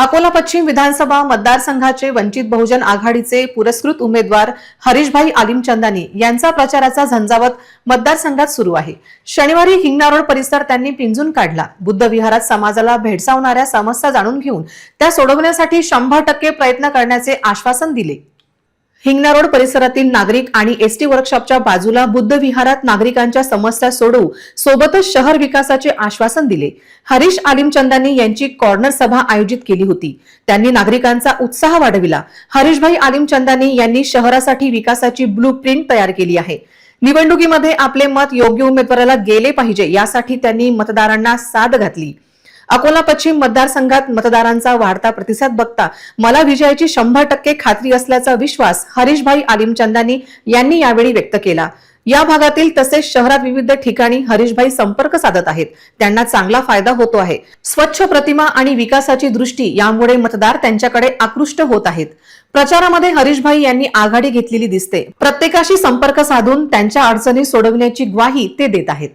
अकोला पश्चिम विधानसभा मतदारसंघाचे वंचित बहुजन आघाडीचे पुरस्कृत उमेदवार हरीशभाई आलिमचंदानी यांचा प्रचाराचा झंझावत मतदारसंघात सुरू आहे. शनिवारी हिंगणारोड परिसर त्यांनी पिंजून काढला. बुद्ध विहारात समाजाला भेडसावणाऱ्या समस्या जाणून घेऊन त्या सोडवण्यासाठी शंभर टक्के प्रयत्न करण्याचे आश्वासन दिले. हिंगणा रोड परिसरातील नागरिक आणि एसटी वर्कशॉपच्या बाजूला बुद्ध विहारात नागरिकांच्या समस्या सोडवू सोबतच शहर विकासाचे आश्वासन दिले. हरीश आलिमचंदानी यांची कॉर्नर सभा आयोजित केली होती. त्यांनी नागरिकांचा उत्साह वाढविला. हरीशभाई आलिमचंदानी यांनी शहरासाठी विकासाची ब्लू प्रिंट तयार केली आहे. निवडणुकीमध्ये आपले मत योग्य उमेदवाराला गेले पाहिजे यासाठी त्यांनी मतदारांना साथ घातली. अकोला पश्चिम मतदारसंघात मतदारांचा वाढता प्रतिसाद बघता मला विजयाची शंभर टक्के खात्री असल्याचा विश्वास हरीशभाई आलिमचंदानी यांनी यावेळी व्यक्त केला. या भागातील तसेच शहरात विविध ठिकाणी हरीशभाई संपर्क साधत आहेत. त्यांना चांगला फायदा होतो आहे. स्वच्छ प्रतिमा आणि विकासाची दृष्टी यामुळे मतदार त्यांच्याकडे आकृष्ट होत आहेत. प्रचारामध्ये हरीशभाई यांनी आघाडी घेतलेली दिसते. प्रत्येकाशी संपर्क साधून त्यांच्या अडचणी सोडवण्याची ग्वाही ते देत आहेत.